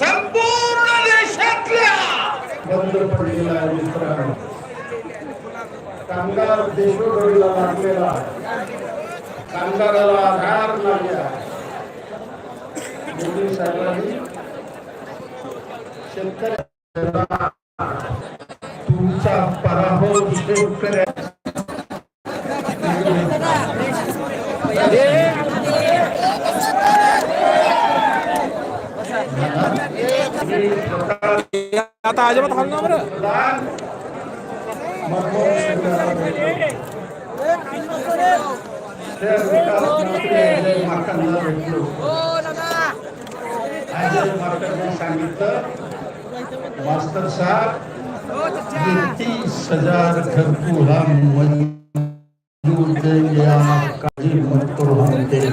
संपूर्ण देशातल्या बंद पडलेला आहे मित्रांनो. कामगार देशोधडीला लागलेला कामगाराला आधार लागला मोदी साहेबांनी शेतकऱ्या तुमचा पराभव शेतकऱ्या आता अजिबात हाल ना बरं. मास्तर साहब तीस हजार घर को हम मंजूर देंगे आप काळजी मत करो हम देंगे